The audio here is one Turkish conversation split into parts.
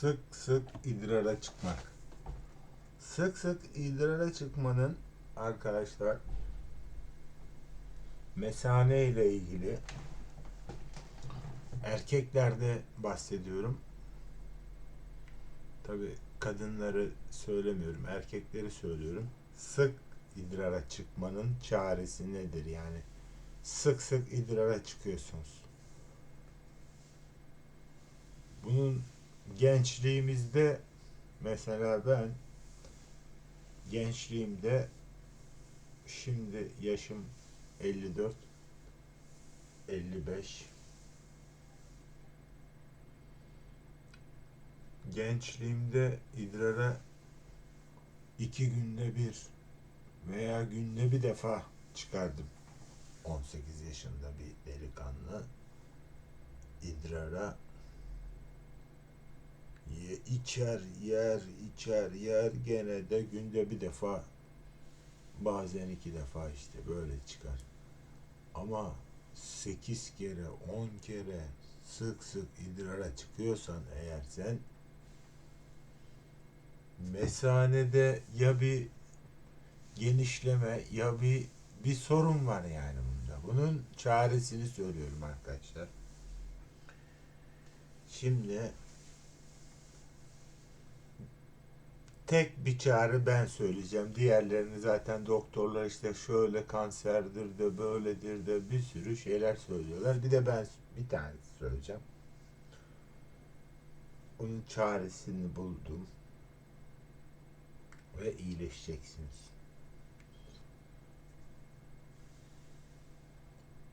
sık sık idrara çıkmak. Sık sık idrara çıkmanın arkadaşlar mesane ile ilgili erkeklerde bahsediyorum. Tabi kadınları söylemiyorum, erkekleri söylüyorum. Sık idrara çıkmanın çaresi nedir yani? Sık sık idrara çıkıyorsunuz. Bunun gençliğimizde mesela ben gençliğimde şimdi yaşım 54 55 gençliğimde idrara iki günde bir veya günde bir defa çıkardım. 18 yaşında bir delikanlı idrara içer yer içer yer gene de günde bir defa bazen iki defa işte böyle çıkar. Ama 8 kere 10 kere sık sık idrara çıkıyorsan eğer sen mesanede ya bir genişleme ya bir bir sorun var yani bunda. Bunun çaresini söylüyorum arkadaşlar. Şimdi tek bir çare ben söyleyeceğim. Diğerlerini zaten doktorlar işte şöyle kanserdir de böyledir de bir sürü şeyler söylüyorlar. Bir de ben bir tane söyleyeceğim. Onun çaresini buldum ve iyileşeceksiniz.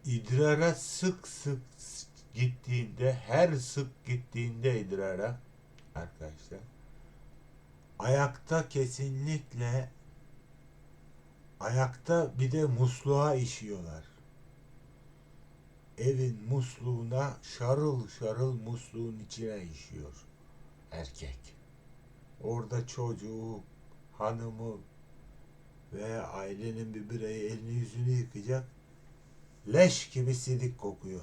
İdrara sık sık gittiğinde, her sık gittiğinde idrara arkadaşlar ayakta kesinlikle ayakta bir de musluğa işiyorlar. Evin musluğuna şarıl şarıl musluğun içine işiyor erkek. Orada çocuğu, hanımı veya ailenin bir bireyi elini yüzünü yıkayacak leş gibi sidik kokuyor.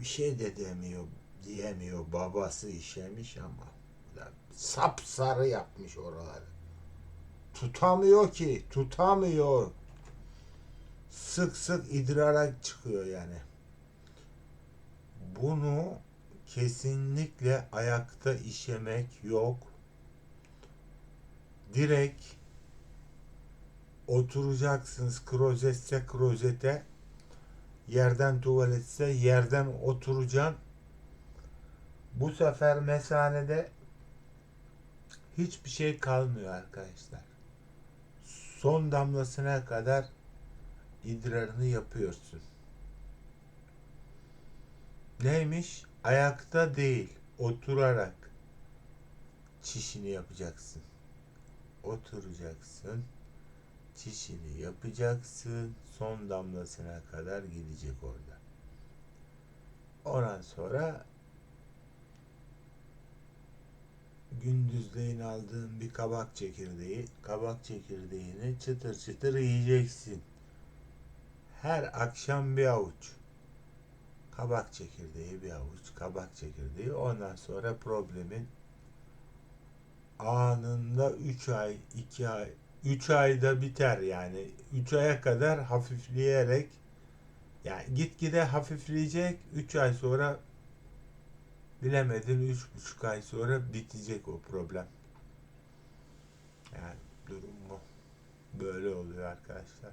Bir şey de demiyor, diyemiyor. Babası işemiş ama sap sarı yapmış oraları. Tutamıyor ki, tutamıyor. Sık sık idrara çıkıyor yani. Bunu kesinlikle ayakta işemek yok. Direkt oturacaksınız klozetse klozete yerden tuvaletse yerden oturacaksın. Bu sefer mesanede hiçbir şey kalmıyor arkadaşlar. Son damlasına kadar idrarını yapıyorsun. Neymiş? Ayakta değil, oturarak çişini yapacaksın. Oturacaksın. Çişini yapacaksın. Son damlasına kadar gidecek orada. Ondan sonra gündüzleyin aldığın bir kabak çekirdeği, kabak çekirdeğini çıtır çıtır yiyeceksin. Her akşam bir avuç. Kabak çekirdeği bir avuç, kabak çekirdeği. Ondan sonra problemin anında 3 ay, 2 ay, 3 ayda biter yani. 3 aya kadar hafifleyerek yani gitgide hafifleyecek. 3 ay sonra bilemedin üç buçuk ay sonra bitecek o problem. Yani durum bu. Böyle oluyor arkadaşlar.